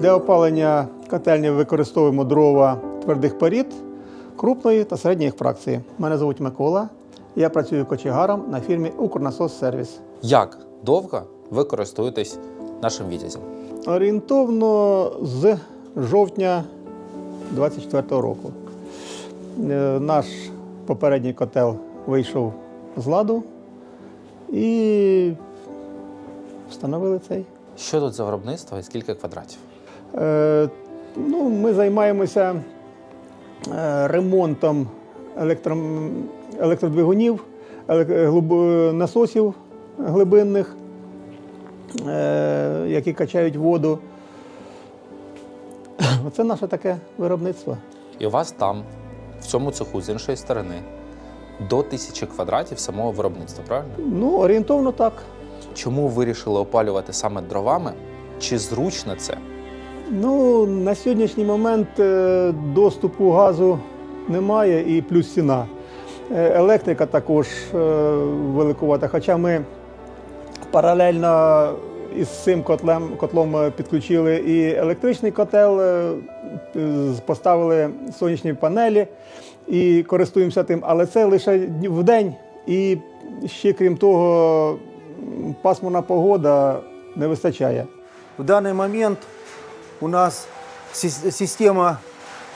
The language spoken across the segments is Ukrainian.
Для опалення котельні використовуємо дрова твердих порід крупної та середньої фракції. Мене звуть Микола. Я працюю кочегаром на фірмі Укрнасос Сервіс. Як довго ви користуєтесь нашим вітязем? Орієнтовно з жовтня 24 року. Е, Наш попередній котел вийшов з ладу і встановили цей. Що тут за виробництво і скільки квадратів? Е, ну, ми займаємося е, ремонтом електро, електродвигунів, глиб- насосів глибинних, е, які качають воду. Оце наше таке виробництво. І у вас там, в цьому цеху, з іншої сторони, до тисячі квадратів самого виробництва, правильно? Ну, орієнтовно так. Чому вирішили опалювати саме дровами? Чи зручно це? Ну, на сьогоднішній момент е, доступу газу немає і плюс ціна. Е, Електрика також е, великувата. Хоча ми паралельно із цим котлом е, підключили і електричний котел, поставили сонячні панелі і користуємося тим. Але це лише в день. І ще крім того, пасмурна погода не вистачає. В данный момент у нас сис- система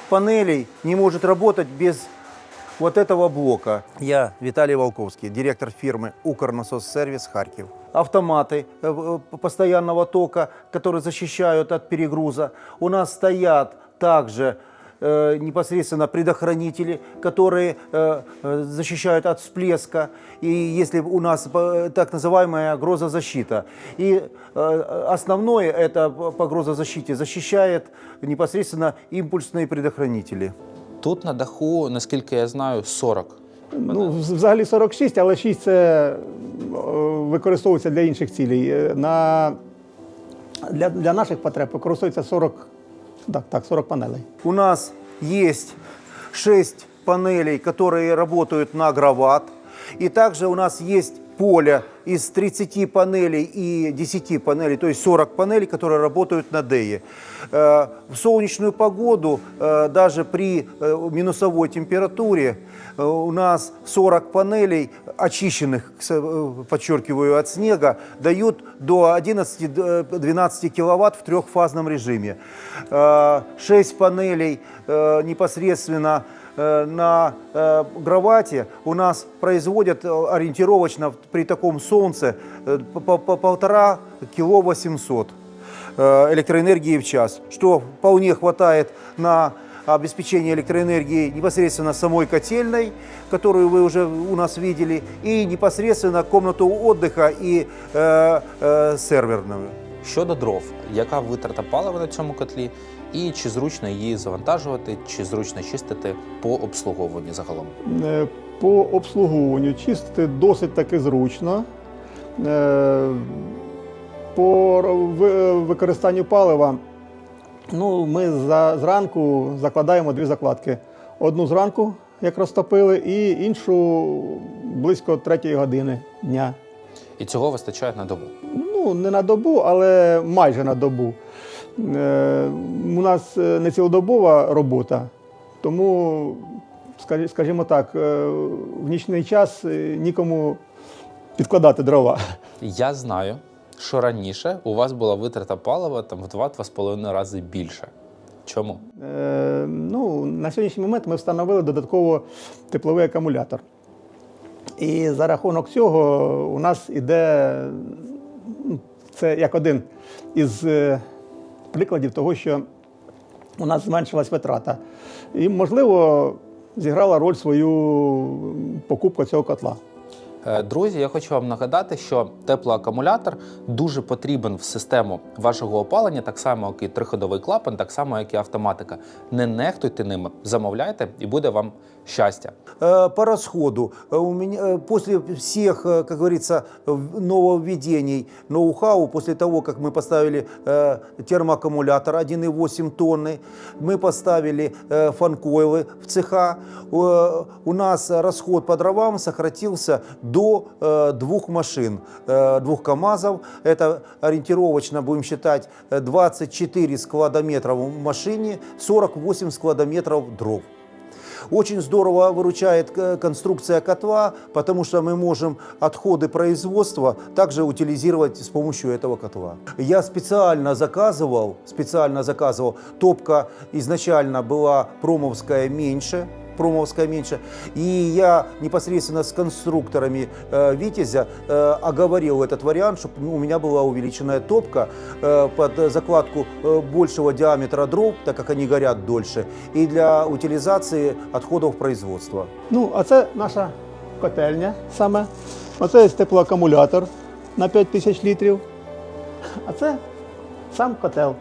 панелей не может работать без вот этого блока. Я Виталий Волковский, директор фирмы «Укрнасоссервис Харьков». Автоматы э, э, постоянного тока, которые защищают от перегруза. У нас стоят также э, непосредственно предохранители, которые э, э, защищают от всплеска, и если у нас э, так называемая грозозащита. И э, основное это по по грозозащите защищает непосредственно импульсные предохранители. Тут на даху, наскільки я знаю, 40. Ну, вз- взагалі 46, але 6 це е, використовується для інших цілей. Е, На, для, для наших потреб використовується 40, так, так, 40 панелей. У нас есть 6 панелей, которые работают на грават. И также у нас есть поле из 30 панелей и 10 панелей, то есть 40 панелей, которые работают на ДЭе. Э, В солнечную погоду, э, даже при э, минусовой температуре, э, у нас 40 панелей, очищенных, к с- э, подчеркиваю, от снега, дают до 11-12 киловатт в трехфазном режиме. 6 панелей э, непосредственно э, на э, гравате у нас производят э, ориентировочно при таком солнце э, по- по- по полтора кило 800 э, электроэнергии в час, что вполне хватает на обеспечение электроэнергии непосредственно самой котельной, которую вы уже у нас видели, и непосредственно комнату отдыха и э, э, серверную. Щодо дров, яка витрата палива на цьому котлі, і чи зручно її завантажувати, чи зручно чистити по обслуговуванню загалом? Е, По обслуговуванню чистити досить таки зручно. Е, По використанню палива ну, ми за, зранку закладаємо дві закладки. Одну зранку, як розтопили, і іншу близько третьої години дня. І цього вистачає на добу. Ну, не на добу, але майже на добу. Е, у нас е, не цілодобова робота, тому, скажімо так, е, в нічний час нікому підкладати дрова. Я знаю, що раніше у вас була витрата палива там в 2-2,5 рази більше. Чому? Е, ну, на сьогоднішній момент ми встановили додатково тепловий акумулятор. І за рахунок цього у нас іде це як один із е, прикладів того, що у нас зменшилась витрата. І, можливо, зіграла роль свою покупку цього котла. Е, Друзі, я хочу вам нагадати, що теплоакумулятор дуже потрібен в систему вашого опалення, так само, як і триходовий клапан, так само, як і автоматика. Не нехтуйте ними, замовляйте, і буде вам щастя. Э, По расходу, э, у меня, э, после всех, э, как говорится, в- нововведений, ноу-хау, после того, как мы поставили э, термоаккумулятор 1,8 тонны, мы поставили э, фанкойлы в цеха, э, у нас расход по дровам сократился до э, двух машин, э, двух КАМАЗов. Это ориентировочно, будем считать, э, 24 складометра в машине, 48 складометров дров. Очень здорово выручает э, конструкция котла, потому что мы можем отходы производства также утилизировать с помощью этого котла. Я специально заказывал, специально заказывал. Топка изначально была промовская меньше, промовская меньше. И я непосредственно с конструкторами э, Витязя э, оговорил этот вариант, чтобы у меня была увеличенная топка э, под закладку э, большего диаметра дров, так как они горят дольше, и для утилизации отходов производства. Ну, а це наша котельня саме. Оце є теплоакумулятор на 5 тисяч літрів. А це сам котел.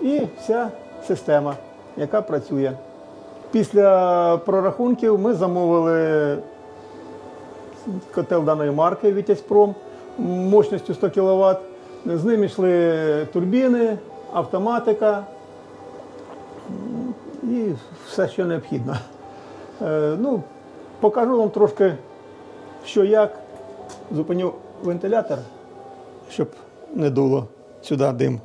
І вся система, яка працює. Після прорахунків ми замовили котел даної марки Вітязьпром мощністю 100 кВт. З ним йшли турбіни, автоматика і все, що необхідно. Е, Ну, покажу вам трошки, що як. Зупиню вентилятор, щоб не дуло сюди дим.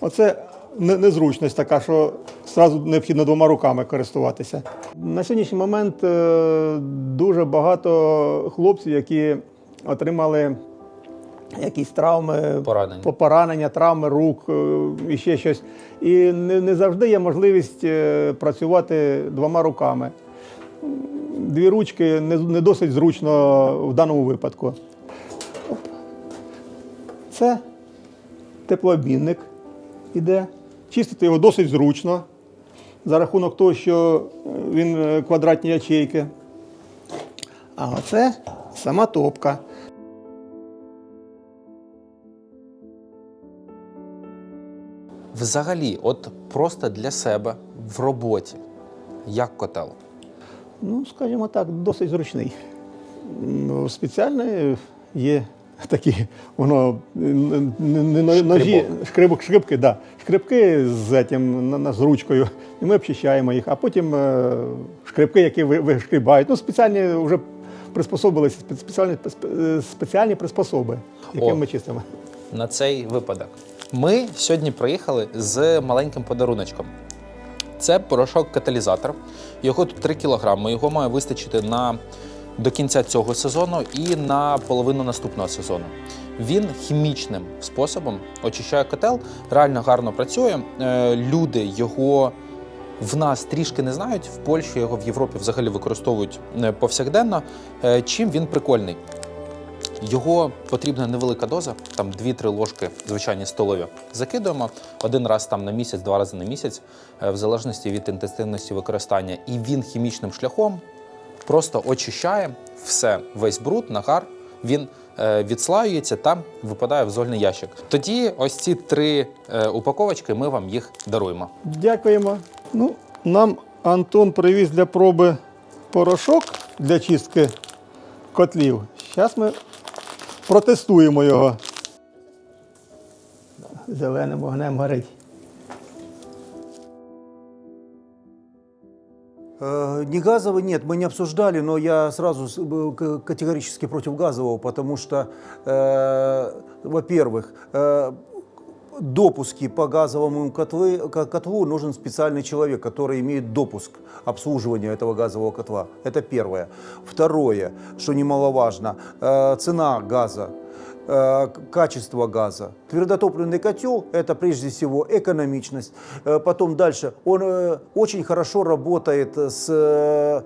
Оце незручність така, що одразу необхідно двома руками користуватися. На сьогоднішній момент е, дуже багато хлопців, які отримали якісь травми, Поранення. поранення, травми рук е, і ще щось. І не, не завжди є можливість е, працювати двома руками. Дві ручки не, не досить зручно в даному випадку. Це теплообмінник іде. Чистити його досить зручно за рахунок того, що е, він е, квадратні ячейки. А оце сама топка. Взагалі, от просто для себе в роботі, як котел. Ну, скажімо так, досить зручний. Спеціальне є такі, воно не, ножі, шкрибок, шкрибки, да. шкрибки з, з ручкою, і ми обчищаємо їх, а потім е, шкрибки, які ви, вишкрібають. Ну, спеціальні вже приспособилися, спеціальні, спеціальні приспособи, якими ми чистимо. на цей випадок. Ми сьогодні приїхали з маленьким подаруночком. Це порошок-каталізатор. Його тут 3 кілограми. Його має вистачити на до кінця цього сезону і на половину наступного сезону. Він хімічним способом очищає котел, реально гарно працює. Е, Люди його в нас трішки не знають. В Польщі його в Європі взагалі використовують е, повсякденно. Е, Чим він прикольний? Його потрібна невелика доза, там 2-3 ложки звичайні столові. Закидуємо один раз там на місяць, два рази на місяць, в залежності від інтенсивності використання. І він хімічним шляхом просто очищає все, весь бруд, нагар. Він е, відслаюється та випадає в зольний ящик. Тоді ось ці три е, упаковочки ми вам їх даруємо. Дякуємо. Ну, нам Антон привіз для проби порошок для чистки котлів. Зараз ми протестуємо його. Зеленим вогнем горить. Не газовый нет, мы не обсуждали, но я сразу с- был к- категорически против газового, потому что, э, во-первых, э, допуски по газовому котлы, ко- котлу нужен специальный человек, который имеет допуск обслуживания этого газового котла. Это первое. Второе, что немаловажно, э, цена газа э, к- Качество газа. Твердотопливный котел – это прежде всего экономичность. Э, Потом дальше, он э, очень хорошо работает с э,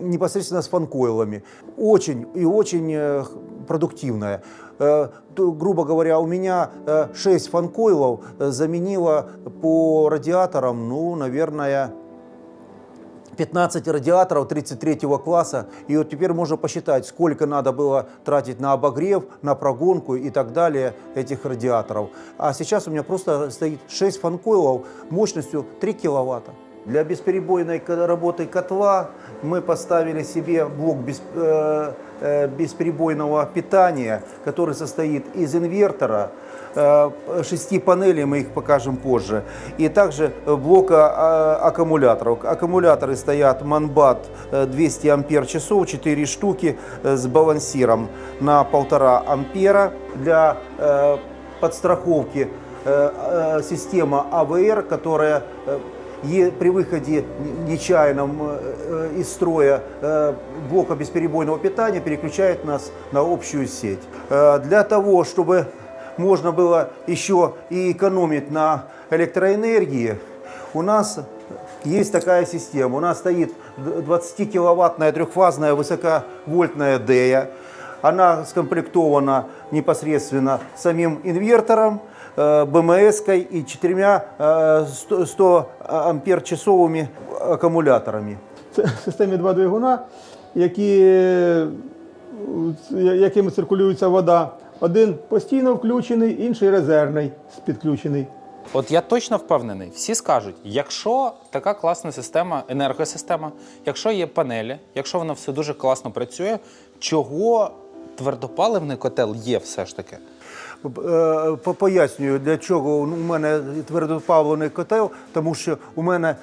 непосредственно с фанкойлами. Очень и очень э, продуктивная. Э, грубо говоря, у меня 6 фанкойлов э, заменило по радиаторам, ну, наверное, 15 радиаторов 33 класса. И вот теперь можно посчитать, сколько надо было тратить на обогрев, на прогонку и так далее этих радиаторов. А сейчас у меня просто стоит 6 фанкойлов мощностью 3 киловатта. Для бесперебойной работы котла мы поставили себе блок бес- э, э, бесперебойного питания, который состоит из инвертора, шести панелей, мы их покажем позже, и также э, блока э, аккумуляторов. Аккумуляторы стоят Манбат э, 200 ампер часов, 4 штуки э, с балансиром на 1,5 ампера. Для э, подстраховки э, э, система АВР, которая э, при выходе нечаянном э, э, из строя э, блока бесперебойного питания переключает нас на общую сеть. Э, Для того, чтобы можно было еще и экономить на электроэнергии, у нас есть такая система. У нас стоит 20-киловаттная трехфазная высоковольтная ДЭЯ. Она скомплектована непосредственно самим инвертором, э, БМС-кой и четырьмя э, 100 100 ампер-часовыми аккумуляторами. Це в системі два двигуна, які, е, якими циркулюється вода. один постійно включений, інший резервний, підключений. От я точно впевнений, всі скажуть, якщо така класна система, енергосистема, якщо є панелі, якщо воно все дуже класно працює, чого твердопаливний котел є все ж таки? Е, Пояснюю, для чого у мене твердопаливний котел, тому що у мене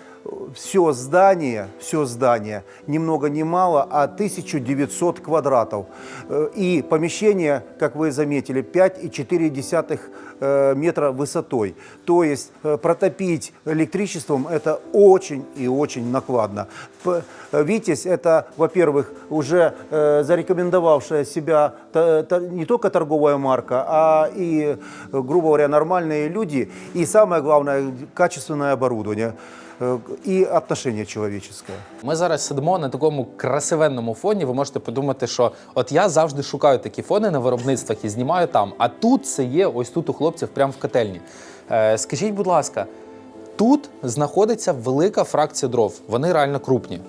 все здание, все здание, ни много ни мало, а 1900 квадратов. Э, И помещение, как вы заметили, 5,4 э, метра высотой. То есть э, протопить электричеством это очень и очень накладно. Витязь это, во-первых, уже зарекомендовавшая себя не только торговая марка, а и, грубо говоря, нормальные люди. И самое главное, качественное оборудование э, и отношение. Ми зараз сидимо на такому красивенному фоні. Ви можете подумати, що от я завжди шукаю такі фони на виробництвах і знімаю там. А тут це є ось тут у хлопців, прямо в котельні. Е, скажіть, будь ласка, тут знаходиться велика фракція дров. Вони реально крупні.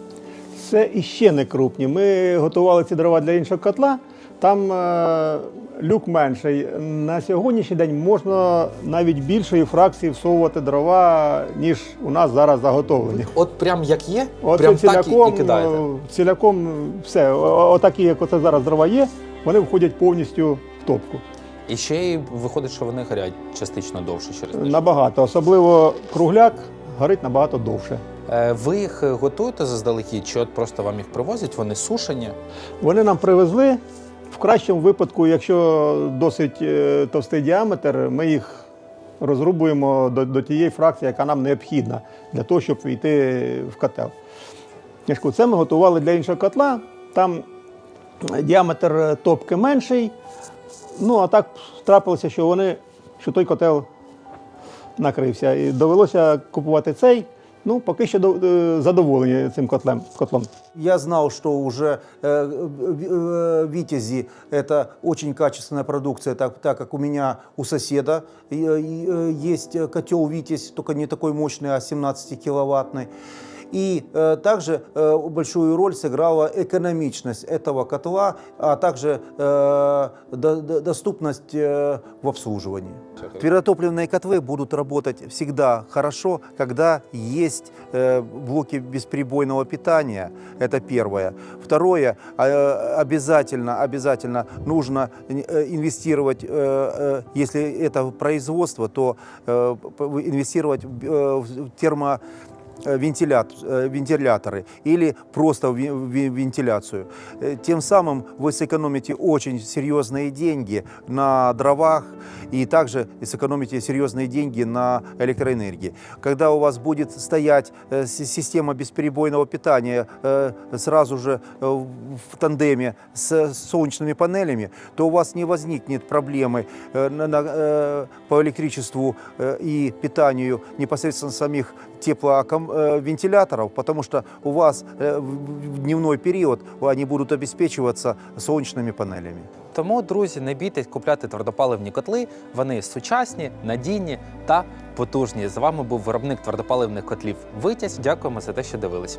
Це іще не крупні. Ми готували ці дрова для іншого котла. Там е, люк менший. На сьогоднішній день можна навіть більшої фракції всовувати дрова, ніж у нас зараз заготовлені. От прям як є, От прям це так і, і ціляком, кидаєте. ціляком все. Отакі, як оце зараз дрова є, вони входять повністю в топку. І ще й виходить, що вони горять частично довше через те. Набагато. Особливо кругляк горить набагато довше. Е, Ви їх готуєте заздалегідь, чи от просто вам їх привозять, вони сушені? Вони нам привезли. В кращому випадку, якщо досить е, товстий діаметр, ми їх розрубуємо до, до тієї фракції, яка нам необхідна для того, щоб війти в котел. Це ми готували для іншого котла. Там діаметр топки менший. Ну, а так трапилося, що вони, що той котел накрився. І довелося купувати цей. Ну, поки що до- е, задоволені цим котлем, котлом. Я знал, что уже э, в- э, Витязи это очень качественная продукция, так, так как у меня у соседа э, э, есть котел Витязь, только не такой мощный, а 17-киловаттный. И э, также э, большую роль сыграла экономичность этого котла, а также э, до- до- доступность э, в обслуживании. Твердотопливные котлы будут работать всегда хорошо, когда есть э, блоки бесперебойного питания. Это первое. Второе, э, обязательно, обязательно нужно инвестировать, э, э, если это производство, то э, инвестировать в термо вентилят- э, вентиляторы или просто вентиляцию. Э, Тем самым вы сэкономите очень серьезные деньги на дровах и также сэкономите серьезные деньги на электроэнергии. Когда у вас будет стоять э, си- система бесперебойного питания э, сразу же э, в тандеме с солнечными панелями, то у вас не возникнет проблемы э, э, по электричеству э, и питанию непосредственно самих тепловентиляторов, потому что у вас э, в дневной период они будут обеспечиваться солнечными панелями. Тому, друзі, не бійтесь купляти твердопаливні котли. Вони сучасні, надійні та потужні. З вами був виробник твердопаливних котлів Витязь. Дякуємо за те, що дивились.